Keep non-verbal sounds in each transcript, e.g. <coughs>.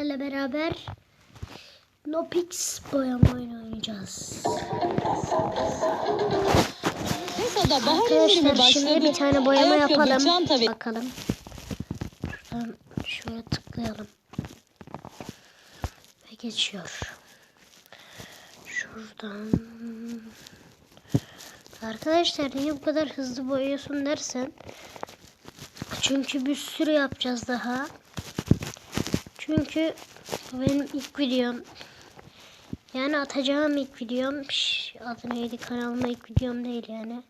sizlerle beraber Nopix boyama oyunu oynayacağız. Tesa'da bahar indirimi Arkadaşlar başladı. şimdi bir tane boyama yapalım. Bakalım. Şuradan şöyle tıklayalım. Ve geçiyor. Şuradan. Arkadaşlar niye bu kadar hızlı boyuyorsun dersen. Çünkü bir sürü yapacağız daha. Çünkü benim ilk videom. Yani atacağım ilk videom. Şş, adı neydi kanalıma ilk videom değil yani.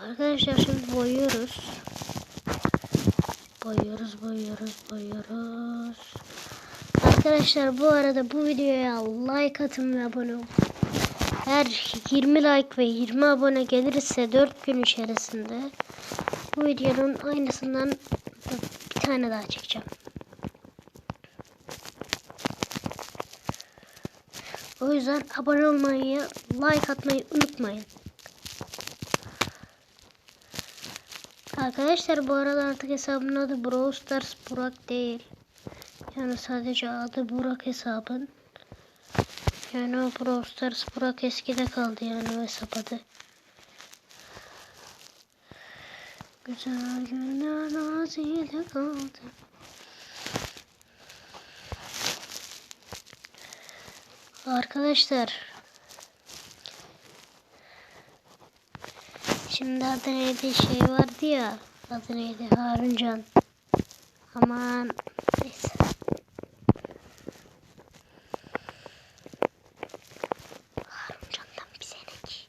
Arkadaşlar şimdi boyuyoruz. Boyuyoruz, boyuyoruz, boyuyoruz. Arkadaşlar bu arada bu videoya like atın ve abone olun. Eğer 20 like ve 20 abone gelirse 4 gün içerisinde bu videonun aynısından bir tane daha çekeceğim. O yüzden abone olmayı, like atmayı unutmayın. Arkadaşlar bu arada artık hesabın adı Brawl Stars Burak değil. Yani sadece adı Burak hesabın. Yani o Brawl Stars Burak eskide kaldı yani o hesap adı. Güzel günler nazide kaldı. Arkadaşlar Şimdi adı neydi şey vardı ya. Adı neydi Haruncan. Aman neyse. Haruncan'dan bir senek.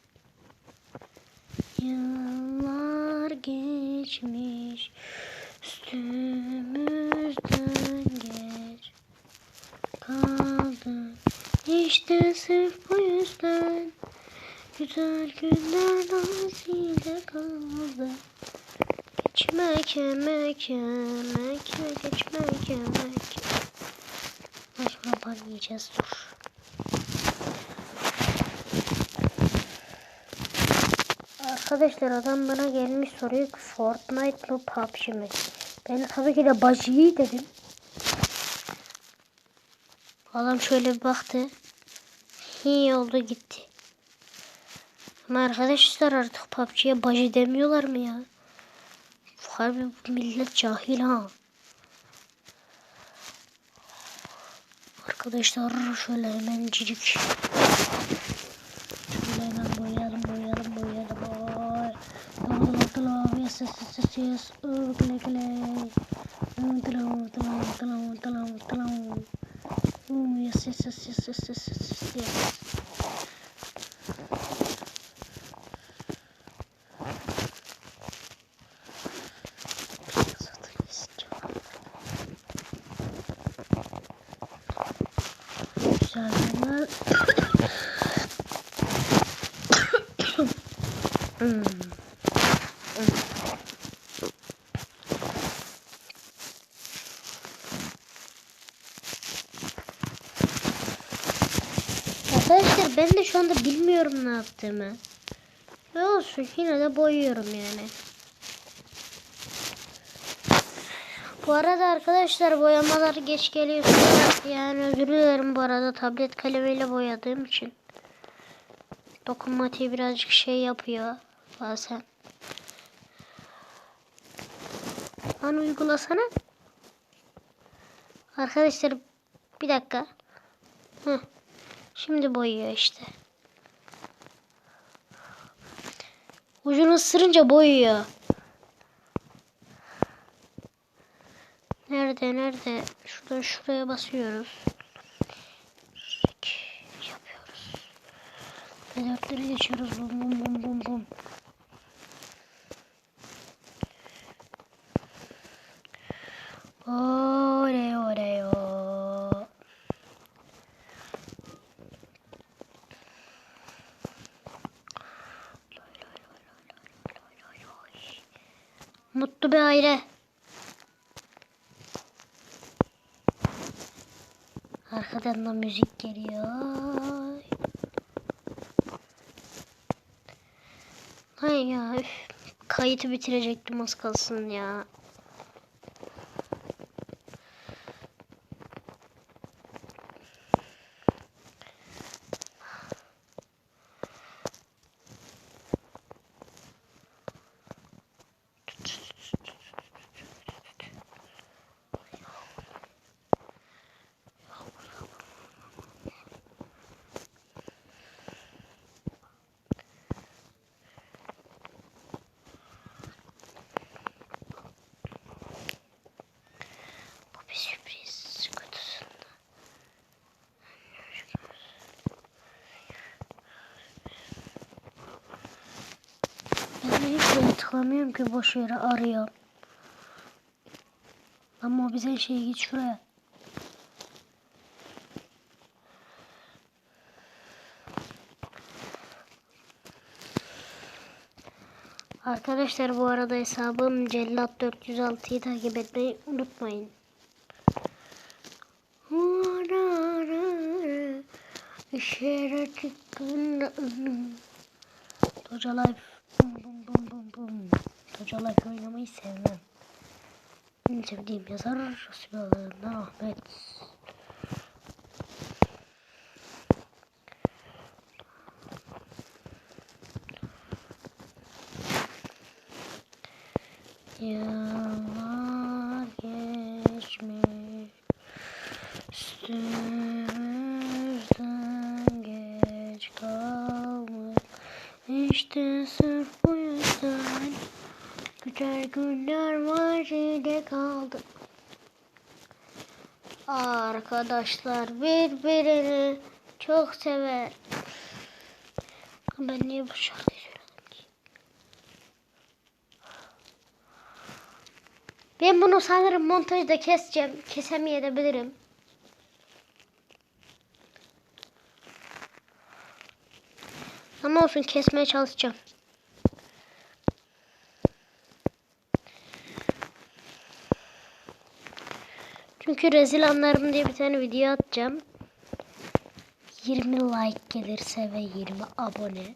Yıllar geçmiş üstümüzden geç kaldı. İşte sırf bu yüzden Güzel günler nazile kaldı. Geçmek, yemek, yemek, geçmek, yemek. Ay ban yiyeceğiz dur. Arkadaşlar adam bana gelmiş soruyor ki Fortnite mı PUBG mi? Ben tabii ki de bacıyı dedim. Adam şöyle bir baktı. İyi oldu gitti. Ama arkadaşlar artık PUBG'ye bacı demiyorlar mı ya? Harbi bu millet cahil ha. Arkadaşlar şöyle hemen cicik. Şöyle hemen boyayalım boyayalım boyayalım. Oy. Tılav tılav yes yes yes yes. Iı, Gle tılav tılav tılav tılav. Iı, Yes yes yes yes yes yes yes yes. Güzel günler. Hmm. Arkadaşlar ben de şu anda bilmiyorum ne yaptığımı. Ne olsun yine de boyuyorum yani. Bu arada arkadaşlar boyamalar geç geliyor. Yani özür dilerim bu arada tablet kalemiyle boyadığım için. Dokunmatiği birazcık şey yapıyor bazen. Lan uygulasana. Arkadaşlar bir dakika. Heh. Şimdi boyuyor işte. Ucunu ısırınca boyuyor. Nerede nerede? Şuradan şuraya basıyoruz. Yapıyoruz. Ve geçiyoruz. Bum bum bum bum. Oley oley o. Mutlu bir aile. Arkadan da müzik geliyor. Hay ya üf. kayıtı bitirecektim az kalsın ya. Bu bir sürpriz kutusunda. Ben de hiç yere tıklamıyorum ki boş yere arıyor. Ama o bize şey git şuraya. Arkadaşlar bu arada hesabım Cellat 406'yı takip etmeyi unutmayın. İşere çıktığında Doja Life bum bum bum Doja Life oynamayı sevmem. En sevdiğim yazar Sibel'den Ahmet. Yıllar geçmiş Üstümüzden geç kalmış İşte sırf yüzden Güzel günler var kaldı Arkadaşlar birbirini çok sever Ben niye bu şarkıyı söyledim? Ben bunu sanırım montajda keseceğim. Kesemeyebilirim. Ama olsun kesmeye çalışacağım. Çünkü rezil anlarım diye bir tane video atacağım. 20 like gelirse ve 20 abone.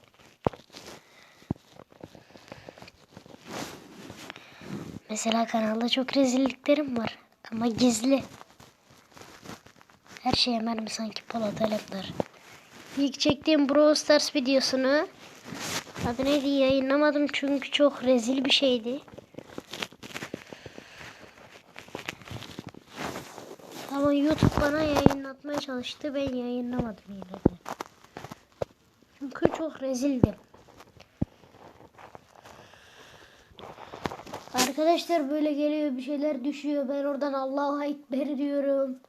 Mesela kanalda çok rezilliklerim var. Ama gizli. Her şey hemen sanki Polat Alemdar. İlk çektiğim Brawl Stars videosunu adı neydi yayınlamadım çünkü çok rezil bir şeydi. Ama YouTube bana yayınlatmaya çalıştı. Ben yayınlamadım yine de. Çünkü çok rezildim. Arkadaşlar böyle geliyor bir şeyler düşüyor. Ben oradan Allahu Ekber diyorum.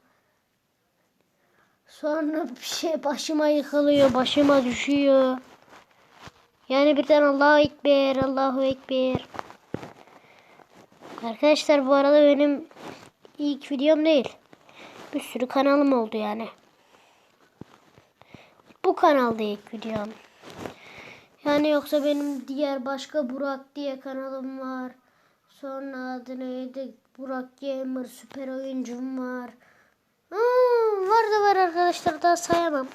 Sonra bir şey başıma yıkılıyor. Başıma düşüyor. Yani birden Allahu Ekber, Allahu Ekber. Arkadaşlar bu arada benim ilk videom değil. Bir sürü kanalım oldu yani. Bu kanalda ilk videom. Yani yoksa benim diğer başka Burak diye kanalım var. Sonra adı neydi? Burak Gamer süper oyuncum var. Hmm, var da var arkadaşlar daha sayamam.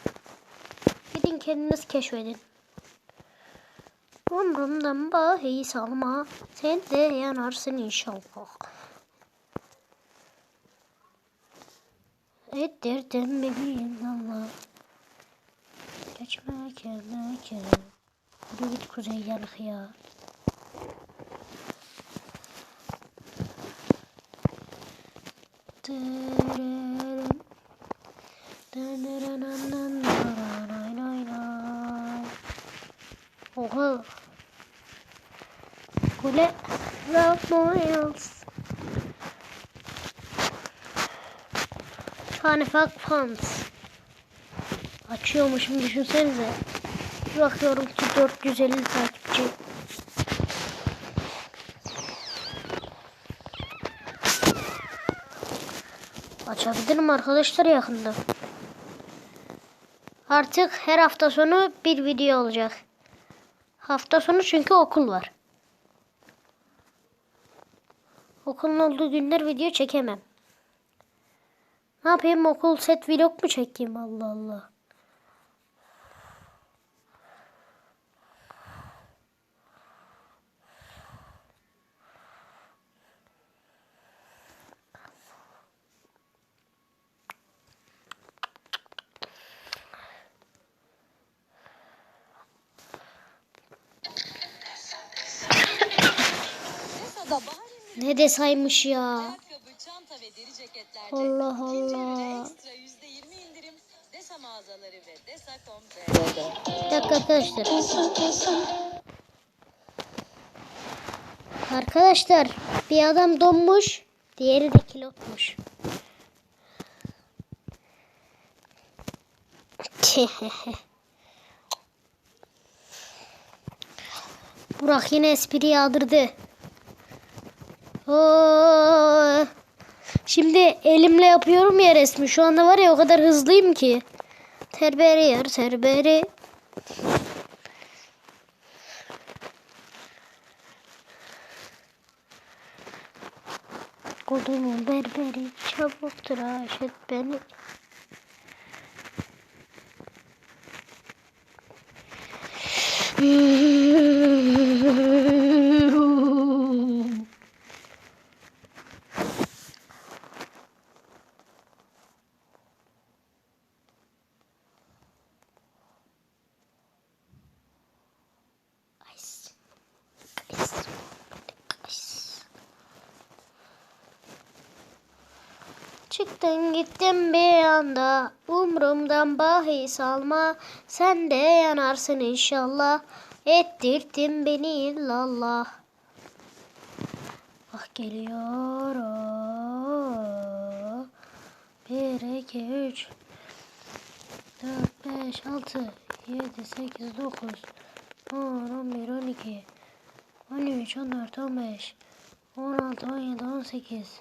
Gidin kendiniz keşfedin. Umrumdan bahi salma. Sen de yanarsın inşallah. Ettirdim bebeğim Allah. Geçme kendine Yürü git kuzey yanık ya. Oha. Kule Ralph Miles. Funny Pants. Açıyormuşum düşünsenize. Bir bakıyorum ki 450 takipçi. Açabilirim arkadaşlar yakında. Artık her hafta sonu bir video olacak. Hafta sonu çünkü okul var. Okulun olduğu günler video çekemem. Ne yapayım okul set vlog mu çekeyim Allah Allah. Ne desaymış ya ceketlerde Allah ikinci Allah. ürüne ekstra yüzde yirmi indirim Desa mağazaları ve Desa.com.tr'de. Bir dakika arkadaşlar. Arkadaşlar bir adam donmuş. Diğeri de kilotmuş. <laughs> Burak yine espri yağdırdı. Oo. Şimdi elimle yapıyorum ya resmi. Şu anda var ya o kadar hızlıyım ki. Terberi yer terberi. Kodumun berberi çabuk tıraş et beni. Çıktın gittin bir anda. Umrumdan bahis alma sen de yanarsın inşallah. Ettirttin beni illallah Ah geliyor o. Bir, iki, üç, dört, beş, altı, yedi, sekiz, dokuz, on, on bir, on iki, on üç, on dört, on beş, on altı, on yedi, on sekiz,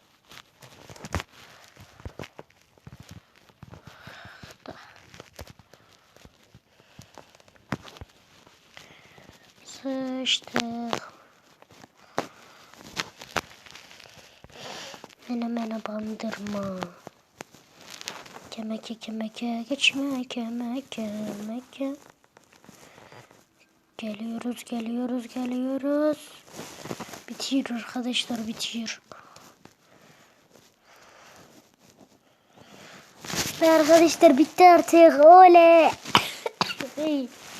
Sıçtık. Mene mene bandırma. Kemeke kemeke geçme kemeke kemeke. Geliyoruz geliyoruz geliyoruz. Bitiyor arkadaşlar bitiyor. Ve arkadaşlar bitti artık. Oley. <coughs>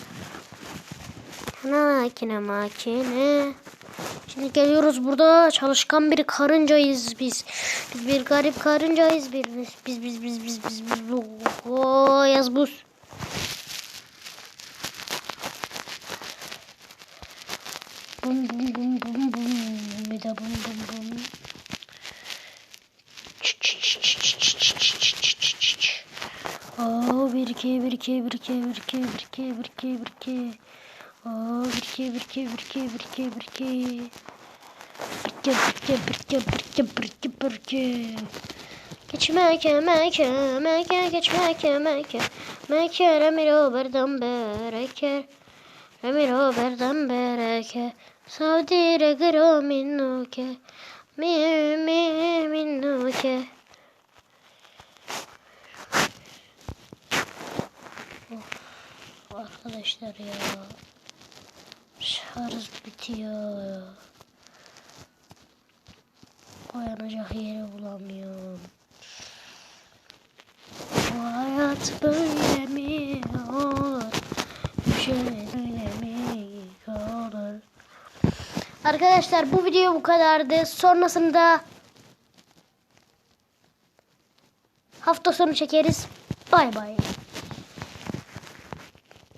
Makine makine. Şimdi geliyoruz burada çalışkan bir karıncayız biz. Biz bir garip karıncayız bir biz biz biz biz biz biz biz bu yaz buz. Bum bum bum bum bum bir de bum bum bum. Oo bir iki bir iki bir iki bir iki bir iki bir iki bir iki Aa, birke birke birke birke birke. Birke birke birke birke birke birke. Geçmeke meke meke geçmeke meke. Meke remiro berdam bereke. Remiro berdam bereke. Saudi regro minnuke. Mi mi minnuke. Of, arkadaşlar ya şarj bitiyor koyanacak yeri bulamıyorum bu hayat böyle mi olur? Düşene böyle mi olur? Arkadaşlar bu video bu kadardı. Sonrasında hafta sonu çekeriz. Bay bay.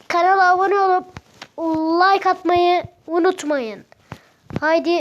Kanala abone olup like atmayı unutmayın. Haydi